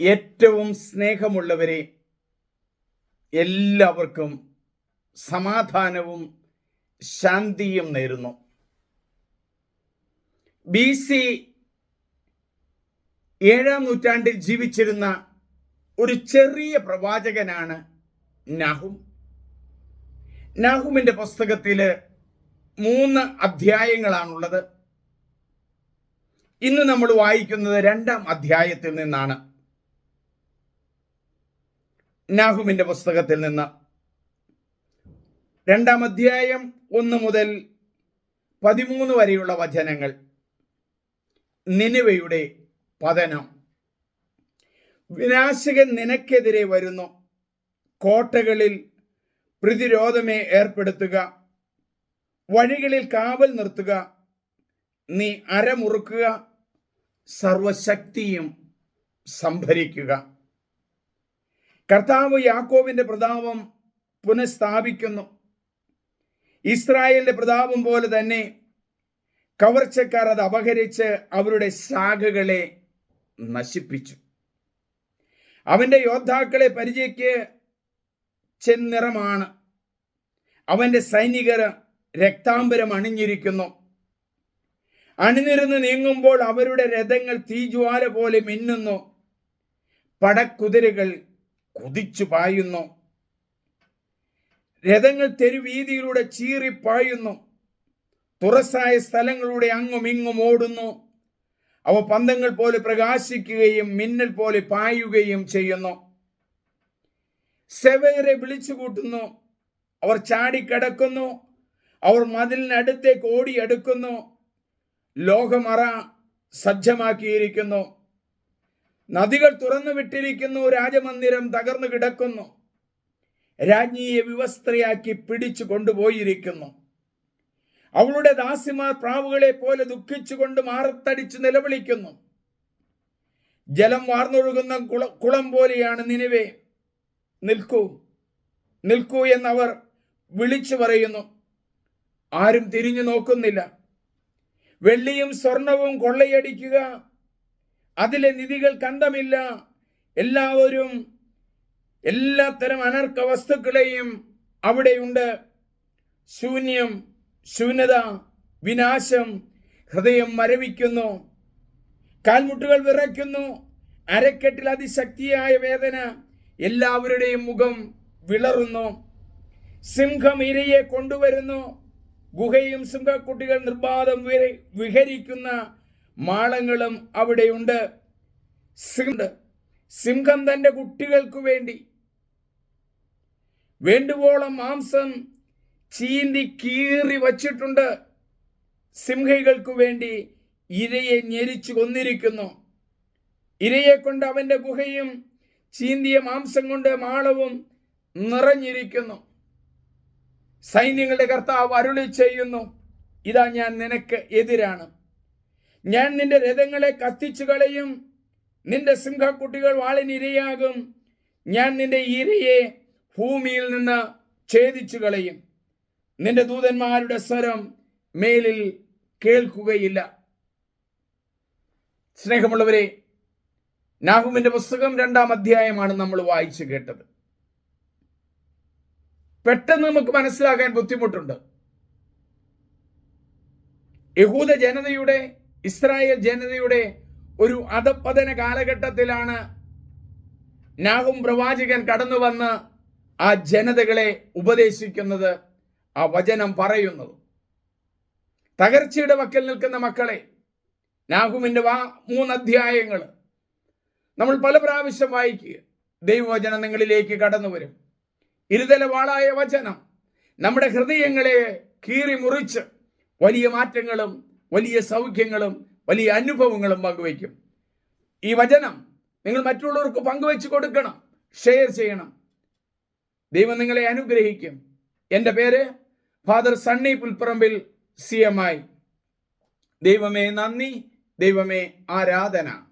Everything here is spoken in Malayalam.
ഏറ്റവും സ്നേഹമുള്ളവരെ എല്ലാവർക്കും സമാധാനവും ശാന്തിയും നേരുന്നു. ബി സി ഏഴാം നൂറ്റാണ്ടിൽ ജീവിച്ചിരുന്ന ഒരു ചെറിയ പ്രവാചകനാണ് നാഹും. നാഹുമിന്റെ പുസ്തകത്തിൽ മൂന്ന് അധ്യായങ്ങളാണുള്ളത്. ഇന്ന് നമ്മൾ വായിക്കുന്നത് രണ്ടാം അധ്യായത്തിൽ നിന്നാണ്. നാഹുമിന്റെ പുസ്തകത്തിൽ നിന്ന്. രണ്ടാം അധ്യായം ഒന്ന് മുതൽ പതിമൂന്ന് വരെയുള്ള വചനങ്ങൾ. നിനിവയുടെ പതനം. വിനാശകൻ നിനക്കെതിരെ വരുന്നു. കോട്ടകളിൽ പ്രതിരോധമേ ഏർപ്പെടുത്തുക. വഴികളിൽ കാവൽ നിർത്തുക. നീ അരമുറുക്കുക. സർവശക്തിയും സംഭരിക്കുക. കർത്താവ് യാക്കോവിന്റെ പ്രതാപം പുനഃസ്ഥാപിക്കുന്നു. ഇസ്രായേലിന്റെ പ്രതാപം പോലെ തന്നെ കവർച്ചക്കാർ അത് അപഹരിച്ച് അവരുടെ ശാഖകളെ നശിപ്പിച്ചു. അവന്റെ യോദ്ധാക്കളെ പരിചയക്ക് ചെന്നിറമാണ്. അവന്റെ സൈനികർ രക്താംബരം അണിഞ്ഞിരിക്കുന്നു. അണിനിരുന്ന് നീങ്ങുമ്പോൾ അവരുടെ രഥങ്ങൾ തീജ്വാല പോലെ മിന്നുന്നു. പടക്കുതിരകൾ കുതിച്ചു പായുന്നു. രഥങ്ങൾ തെരുവീതിയിലൂടെ ചീറിപ്പായുന്നു തുറസായ സ്ഥലങ്ങളുടെ അങ്ങും ഇങ്ങും ഓടുന്നു. അവ പന്തങ്ങൾ പോലെ പ്രകാശിക്കുകയും മിന്നൽ പോലെ പായുകയും ചെയ്യുന്നു. സെവേറെ വിളിച്ചു കൂട്ടുന്നു അവർ ചാടിക്കടക്കുന്നു. അവർ മതിലിനടുത്തേക്ക് ഓടിയെടുക്കുന്നു. ലോകമറ സജ്ജമാക്കിയിരിക്കുന്നു. നദികൾ തുറന്നു വിട്ടിരിക്കുന്നു രാജമന്ദിരം തകർന്നു കിടക്കുന്നു. രാജ്ഞിയെ വിവസ്ത്രയാക്കി പിടിച്ചു കൊണ്ടുപോയിരിക്കുന്നു. അവളുടെ ദാസിമാർ പ്രാവുകളെ പോലെ ദുഃഖിച്ചുകൊണ്ട് മാറത്തടിച്ചു നിലവിളിക്കുന്നു. ജലം വാർന്നൊഴുകുന്ന കുള പോലെയാണ് നിലവേ. നിൽക്കൂ നിൽക്കൂ എന്നവർ വിളിച്ചു പറയുന്നു. ആരും തിരിഞ്ഞു നോക്കുന്നില്ല. വെള്ളിയും സ്വർണവും കൊള്ളയടിക്കുക. അതിലെ നിധികൾ കണ്ടമില്ല. എല്ലാവരും എല്ലാത്തരം അനർക്ക വസ്തുക്കളെയും അവിടെയുണ്ട്. ശൂന്യം ശൂന്യത വിനാശം ഹൃദയം മരവിക്കുന്നു. കാൽമുട്ടുകൾ വിറയ്ക്കുന്നു. അരക്കെട്ടിൽ അതിശക്തിയായ വേദന എല്ലാവരുടെയും മുഖം വിളറുന്നു. സിംഹം ഇരയെ കൊണ്ടുവരുന്നു. ഗുഹയും സിംഹക്കുട്ടികൾ നിർബാധം വിഹരിക്കുന്ന മാളങ്ങളും അവിടെയുണ്ട്. സിംഹ തന്റെ കുട്ടികൾക്ക് വേണ്ടി. വേണ്ടുവോളം മാംസം ചീന്തി കീറി വച്ചിട്ടുണ്ട്. സിംഹികൾക്ക് വേണ്ടി ഇരയെ ഞെരിച്ചു കൊന്നിരിക്കുന്നു. ഇരയെ കൊണ്ട് അവന്റെ ഗുഹയും ചീന്തിയ മാംസം കൊണ്ട് മാളവും നിറഞ്ഞിരിക്കുന്നു. സൈന്യങ്ങളുടെ കർത്താവ് അരുളി ചെയ്യുന്നു ഇതാ ഞാൻ നിനക്ക് എതിരാണ്. ഞാൻ നിന്റെ രഥങ്ങളെ കത്തിച്ചു കളയും. നിന്റെ സിംഹക്കുട്ടികൾ വാളിനിരയാകും. ഞാൻ നിന്റെ ഇരയെ ഭൂമിയിൽ നിന്ന് ഛേദിച്ചു കളയും. നിന്റെ ദൂതന്മാരുടെ സ്വരം മേലിൽ കേൾക്കുകയില്ല. സ്നേഹമുള്ളവരെ നാഹുമിന്റെ പുസ്തകം രണ്ടാം അധ്യായമാണ് നമ്മൾ വായിച്ചു കേട്ടത്. പെട്ടെന്ന് നമുക്ക് മനസ്സിലാക്കാൻ ബുദ്ധിമുട്ടുണ്ട്. യഹൂദ ജനതയുടെ ഇസ്രായേൽ ജനതയുടെ ഒരു അധപ്പതന കാലഘട്ടത്തിലാണ് നാഹും പ്രവാചകൻ കടന്നു വന്ന് ആ ജനതകളെ ഉപദേശിക്കുന്നത് ആ വചനം പറയുന്നത്. തകർച്ചയുടെ വക്കൽ നിൽക്കുന്ന മക്കളെ നാഹുമിന്റെ വാ മൂന്ന് അധ്യായങ്ങൾ നമ്മൾ പല പ്രാവശ്യം വായിക്കുക. ദൈവവചനം നിങ്ങളിലേക്ക് കടന്നു വരും. ഇരുതല വാളായ വചനം നമ്മുടെ ഹൃദയങ്ങളെ കീറി മുറിച്ച് വലിയ മാറ്റങ്ങളും വലിയ സൗഖ്യങ്ങളും വലിയ അനുഭവങ്ങളും പങ്കുവയ്ക്കും. ഈ വചനം നിങ്ങൾ മറ്റുള്ളവർക്ക് പങ്കുവെച്ച് കൊടുക്കണം. ഷെയർ ചെയ്യണം. ദൈവം നിങ്ങളെ അനുഗ്രഹിക്കും. എന്റെ പേര് father Sunny Pulparambil C M I. ദൈവമേ നന്ദി ദൈവമേ ആരാധന.